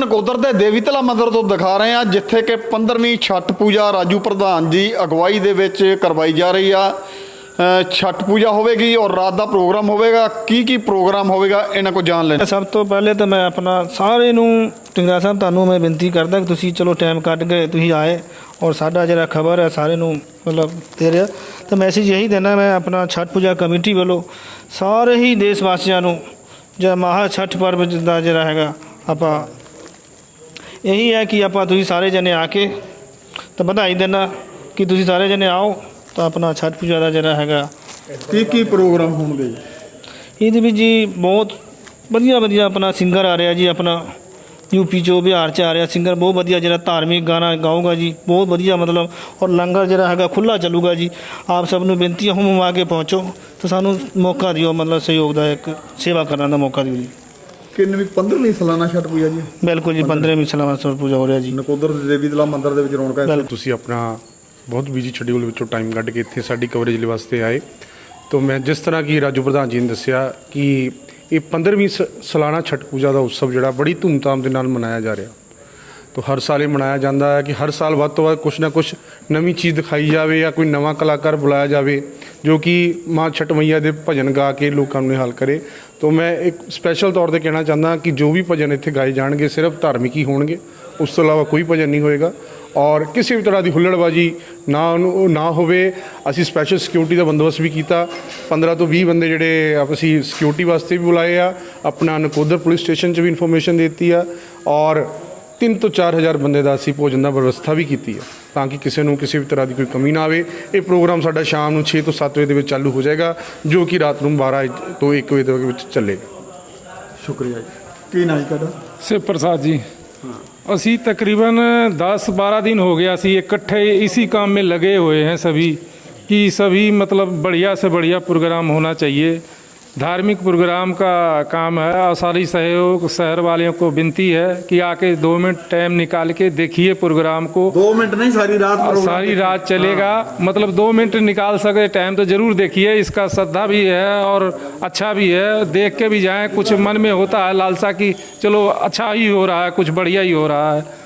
ਨਕੋਦਰ ਦੇ ਦੇਵੀ ਮੰਦਿਰ ਤੋਂ ਦਿਖਾ ਰਹੇ ਹਾਂ ਜਿੱਥੇ ਕਿ 15ਵੀਂ ਛਠ ਪੂਜਾ ਰਾਜੂ ਪ੍ਰਧਾਨ ਦੀ ਅਗਵਾਈ ਦੇ ਵਿੱਚ ਕਰਵਾਈ ਜਾ ਰਹੀ ਆ। ਅ, ਪੂਜਾ ਹੋਵੇਗੀ ਔਰ ਰਾਤ ਦਾ ਪ੍ਰੋਗਰਾਮ ਹੋਵੇਗਾ। ਕੀ ਕੀ ਪ੍ਰੋਗਰਾਮ ਹੋਵੇਗਾ ਇਹਨਾਂ ਕੋ ਜਾਣ ਲੈਣਾ। ਸਭ ਤੋਂ ਪਹਿਲੇ ਤਾਂ ਮੈਂ ਆਪਣਾ ਸਾਰੇ ਨੂੰ ਟਿੰਗਰਾ ਸਾਹਿਬ ਤੁਹਾਨੂੰ ਮੈਂ ਬੇਨਤੀ ਕਰਦਾ ਕਿ ਤੁਸੀਂ ਚਲੋ ਟਾਈਮ ਕੱਢ ਕੇ ਤੁਸੀਂ ਆਏ ਔਰ ਸਾਡਾ ਜਿਹੜਾ ਖਬਰ ਹੈ ਸਾਰੇ ਨੂੰ ਮਤਲਬ ਦੇ ਰਿਹਾ ਤਾਂ ਮੈਸੇਜ ਇਹੀ ਦੇਣਾ ਮੈਂ ਆਪਣਾ ਛਠ ਪੂਜਾ ਕਮੇਟੀ ਵੱਲੋਂ ਸਾਰੇ ਹੀ ਦੇਸ਼ ਵਾਸੀਆਂ ਨੂੰ ਜਿਹੜਾ ਮਹਾ ਛੱਠ ਪਰਬ ਦਾ ਜਿਹੜਾ ਹੈਗਾ ਆਪਾਂ ਇਹੀ ਹੈ ਕਿ ਆਪਾਂ ਤੁਸੀਂ ਸਾਰੇ ਜਣੇ ਆ ਕੇ ਤਾਂ ਵਧਾਈ ਦੇਣਾ ਕਿ ਤੁਸੀਂ ਸਾਰੇ ਜਣੇ ਆਓ ਤਾਂ ਆਪਣਾ ਛਠ ਪੂਜਾ ਦਾ ਜਿਹੜਾ ਹੈਗਾ। ਕੀ ਕੀ ਪ੍ਰੋਗਰਾਮ ਹੋਣਗੇ ਇਹਦੇ ਵਿੱਚ ਜੀ ਬਹੁਤ ਵਧੀਆ ਵਧੀਆ ਆਪਣਾ ਸਿੰਗਰ ਆ ਰਿਹਾ ਜੀ ਆਪਣਾ ਯੂਪੀ ਚੋਂ ਬਿਹਾਰ ਚ ਆ ਰਿਹਾ ਸਿੰਗਰ ਬਹੁਤ ਵਧੀਆ ਜਿਹੜਾ ਧਾਰਮਿਕ ਗਾਣਾ ਗਾਊਗਾ ਜੀ ਬਹੁਤ ਵਧੀਆ ਮਤਲਬ ਔਰ ਲੰਗਰ ਜਿਹੜਾ ਹੈਗਾ ਖੁੱਲਾ ਚੱਲੂਗਾ ਜੀ। ਆਪ ਸਭ ਨੂੰ ਬੇਨਤੀ ਹੈ ਹੁਮ ਆ ਕੇ ਪਹੁੰਚੋ ਤਾਂ ਸਾਨੂੰ ਮੌਕਾ ਦਿਓ ਮਤਲਬ ਸਹਿਯੋਗ ਦਾ ਇੱਕ ਸੇਵਾ ਕਰਨ ਦਾ ਮੌਕਾ ਦਿਓ ਜੀ। ਕਿੰਨਵੀਂ 15ਵੀਂ ਸਾਲਾਨਾ ਛਠ ਪੂਜਾ ਜੀ। ਬਿਲਕੁਲ ਜੀ 15ਵੀਂ ਸਲਾਮਾ ਸਰ ਪੂਜਾ ਹੋ ਰਿਹਾ ਜੀ। ਨਕੋਦਰ ਦੇ ਦੇਵੀ ਤਲਾ ਮੰਦਿਰ ਦੇ ਵਿੱਚ ਰੌਣਕਾਂ ਬਿਲਕੁਲ। ਤੁਸੀਂ ਆਪਣਾ ਬਹੁਤ ਬਿਜ਼ੀ ਸ਼ਡਿਊਲ ਵਿੱਚੋਂ ਟਾਈਮ ਕੱਢ ਕੇ ਇੱਥੇ ਸਾਡੀ ਕਵਰੇਜ ਲਈ ਵਾਸਤੇ ਆਏ। ਤਾਂ ਮੈਂ ਜਿਸ ਤਰ੍ਹਾਂ ਕਿ ਰਾਜੂ ਪ੍ਰਧਾਨ ਜੀ ਨੇ ਦੱਸਿਆ ਕਿ ਇਹ 15ਵੀਂ ਸ- ਸਾਲਾਨਾ ਛਠ ਪੂਜਾ ਦਾ ਉਤਸਵ ਜਿਹੜਾ ਬੜੀ ਧੂਮਧਾਮ ਦੇ ਨਾਲ ਮਨਾਇਆ ਜਾ ਰਿਹਾ। ਤਾਂ ਹਰ ਸਾਲ ਇਹ ਮਨਾਇਆ ਜਾਂਦਾ ਹੈ ਕਿ ਹਰ ਸਾਲ ਵੱਧ ਤੋਂ ਵੱਧ ਕੁਛ ਨਾ ਕੁਛ ਨਵੀਂ ਚੀਜ਼ ਦਿਖਾਈ ਜਾਵੇ ਜਾਂ ਕੋਈ ਨਵਾਂ ਕਲਾਕਾਰ ਬੁਲਾਇਆ ਜਾਵੇ। ਜੋ ਕਿ ਮਾਂ ਛਠ ਮਈਆ ਦੇ ਭਜਨ ਗਾ ਕੇ ਲੋਕਾਂ ਨੂੰ ਨਿਹਾਲ ਕਰੇ। ਤਾਂ ਮੈਂ ਇੱਕ ਸਪੈਸ਼ਲ ਤੌਰ ਤੇ ਕਹਿਣਾ ਚਾਹੁੰਦਾ ਕਿ ਜੋ ਵੀ ਭਜਨ ਇੱਥੇ ਗਾਏ ਜਾਣਗੇ, ਸਿਰਫ ਧਾਰਮਿਕ ਹੀ ਹੋਣਗੇ। ਉਸ ਤੋਂ ਇਲਾਵਾ ਕੋਈ ਭਜਨ ਨਹੀਂ ਹੋਏਗਾ। ਔਰ ਕਿਸੇ ਵੀ ਤਰ੍ਹਾਂ ਦੀ ਹੁੱਲੜਬਾਜੀ ਨਾ ਉਹਨੂੰ ਨਾ ਹੋਵੇ, ਅਸੀਂ ਸਪੈਸ਼ਲ ਸਿਕਿਉਰਿਟੀ ਦਾ ਬੰਦੋਬਸਤ ਵੀ ਕੀਤਾ। 15 ਤੋਂ 20 ਬੰਦੇ ਜਿਹੜੇ ਅਸੀਂ ਸਿਕਿਉਰਿਟੀ ਵਾਸਤੇ ਵੀ ਬੁਲਾਏ ਆ। ਆਪਣਾ ਨਕੋਦਰ ਪੁਲਿਸ ਸਟੇਸ਼ਨ 'ਚ ਵੀ ਇਨਫੋਰਮੇਸ਼ਨ ਦਿੱਤੀ ਆ। ਔਰ 3 ਤੋਂ 4000 ਬੰਦੇ ਦਾ ਅਸੀਂ ਭੋਜਨ ਦਾ ਵਿਵਸਥਾ ਵੀ ਕੀਤੀ ਹੈ ਤਾਂ ਕਿ ਕਿਸੇ ਨੂੰ ਕਿਸੇ ਵੀ ਤਰ੍ਹਾਂ ਦੀ ਕੋਈ ਕਮੀ ਨਾ ਆਵੇ ਇਹ ਪ੍ਰੋਗਰਾਮ ਸਾਡਾ ਸ਼ਾਮ ਨੂੰ 6 ਤੋਂ 7 ਵਜੇ ਦੇ ਵਿੱਚ ਚਾਲੂ ਹੋ ਜਾਏਗਾ ਜੋ ਕਿ ਰਾਤ ਨੂੰ 12 ਤੋਂ 1 ਵਜੇ ਦੇ ਵਿੱਚ ਚੱਲੇਗਾ ਸ਼ੁਕਰੀਆ ਜੀ ਕੀ ਨਾਂ ਜੀ ਤੁਹਾਡਾ शिव प्रसाद जी ਅਸੀਂ तकरीबन 10-12 दिन हो गया ਅਸੀਂ इकट्ठे इसी काम में लगे हुए हैं सभी कि सभी मतलब बढ़िया से बढ़िया प्रोग्राम होना चाहिए धार्मिक प्रोग्राम का काम है और सारी सहयोग शहर वालों को विनती है कि आके दो मिनट टाइम निकाल के देखिए प्रोग्राम को 2 ਮਿੰਟ ਨਹੀਂ ਸਾਰੀ ਰਾਤ और सारी रात चलेगा मतलब दो मिनट निकाल सके टाइम तो जरूर देखिए इसका श्रद्धा भी है और अच्छा भी है देख के भी जाएं कुछ मन में होता है लालसा कि चलो अच्छा ही हो रहा है कुछ बढ़िया ही हो रहा है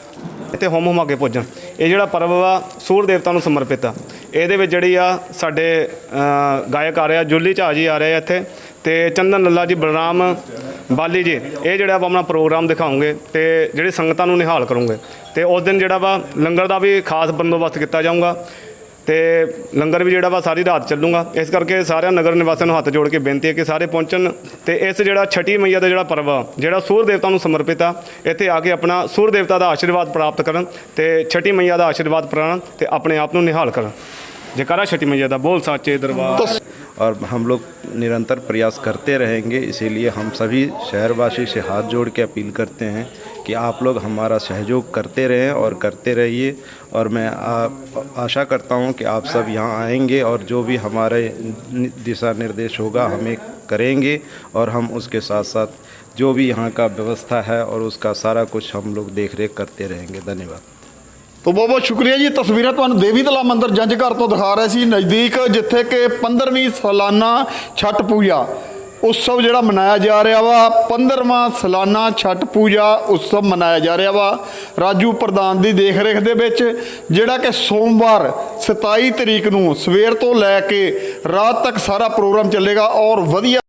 ਇੱਥੇ ਹੋਮ ਹੁਮਾ ਕੇ ਪੁੱਜਣ ਇਹ ਜਿਹੜਾ ਪਰਵ ਆ ਸੂਰ ਦੇਵਤਾ ਨੂੰ ਸਮਰਪਿਤ ਆ ਇਹਦੇ ਵਿੱਚ ਜਿਹੜੀ ਆ ਸਾਡੇ ਗਾਇਕ ਆ ਰਹੇ ਆ, ਜੁੱਲੀ ਝਾ ਜੀ ਆ ਰਹੇ ਆ ਇੱਥੇ, ਤੇ ਚੰਦਨ ਲੱਲਾ ਜੀ, ਬਲਰਾਮ ਬਾਲੀ ਜੀ, ਇਹ ਜਿਹੜਾ ਵਾ ਆਪਣਾ ਪ੍ਰੋਗਰਾਮ ਦਿਖਾਉਂਗੇ ਤੇ ਜਿਹੜੀ ਸੰਗਤਾਂ ਨੂੰ ਨਿਹਾਲ ਕਰੂੰਗੇ। ਤੇ ਉਸ ਦਿਨ ਜਿਹੜਾ ਵਾ, ਲੰਗਰ ਦਾ ਵੀ ਖਾਸ ਬੰਦੋਬਸਤ ਕੀਤਾ ਜਾਊਗਾ, ਤੇ ਲੰਗਰ ਵੀ ਜਿਹੜਾ ਵਾ ਸਾਰੀ ਰਾਤ ਚੱਲੂਗਾ। ਇਸ ਕਰਕੇ ਸਾਰਿਆਂ ਨਗਰ ਨਿਵਾਸੀਆਂ ਨੂੰ ਹੱਥ ਜੋੜ ਕੇ ਬੇਨਤੀ ਹੈ ਕਿ ਸਾਰੇ ਪਹੁੰਚਣ, ਤੇ ਇਸ ਜਿਹੜਾ ਛठी ਮਈਆ ਦਾ ਜਿਹੜਾ ਪਰਵ ਆ, ਜਿਹੜਾ ਸੂਰ ਦੇਵਤਾ ਨੂੰ ਸਮਰਪਿਤ ਆ, ਇੱਥੇ ਆ ਕੇ ਆਪਣਾ ਸੂਰ ਦੇਵਤਾ ਦਾ ਆਸ਼ੀਰਵਾਦ ਪ੍ਰਾਪਤ ਕਰਨ, ਤੇ ਛठी ਮਈਆ ਦਾ ਆਸ਼ੀਰਵਾਦ ਪ੍ਰਾਣ ਤੇ ਆਪਣੇ ਆਪ ਨੂੰ ਨਿਹਾਲ ਕਰਨ। जयकारा छठी में ज़्यादा बोल साचे दरबार। तो और हम लोग निरंतर प्रयास करते रहेंगे, इसीलिए हम सभी शहरवासी से हाथ जोड़ के अपील करते हैं कि आप लोग हमारा सहयोग करते रहें और करते रहिए। और मैं आशा करता हूँ कि आप सब यहाँ आएँगे और जो भी हमारे दिशा निर्देश होगा हमें करेंगे और हम उसके साथ साथ जो भी यहाँ का व्यवस्था है और उसका सारा कुछ हम लोग देख रेख करते रहेंगे। धन्यवाद। ਤੋ ਬਹੁਤ ਬਹੁਤ ਸ਼ੁਕਰੀਆ ਜੀ। ਤਸਵੀਰਾਂ ਤੁਹਾਨੂੰ ਦੇਵੀ ਤਲਾ ਮੰਦਿਰ ਜੰਜ ਘਰ ਤੋਂ ਦਿਖਾ ਰਹੇ ਸੀ। ਨਜ਼ਦੀਕ ਜਿੱਥੇ ਕਿ 15ਵੀਂ ਸਾਲਾਨਾ ਛੱਟ ਪੂਜਾ ਉਤਸਵ ਜਿਹੜਾ ਮਨਾਇਆ ਜਾ ਰਿਹਾ ਵਾ 15ਵਾਂ ਸਾਲਾਨਾ ਛਠ ਪੂਜਾ ਉਤਸਵ ਮਨਾਇਆ ਜਾ ਰਿਹਾ ਵਾ। ਰਾਜੂ ਪ੍ਰਧਾਨ ਦੀ ਦੇਖ ਰੇਖ ਦੇ ਵਿੱਚ ਜਿਹੜਾ ਕਿ ਸੋਮਵਾਰ 27 ਤਰੀਕ ਨੂੰ ਸਵੇਰ ਤੋਂ ਲੈ ਕੇ ਰਾਤ ਤੱਕ ਸਾਰਾ ਪ੍ਰੋਗਰਾਮ ਚੱਲੇਗਾ ਔਰ ਵਧੀਆ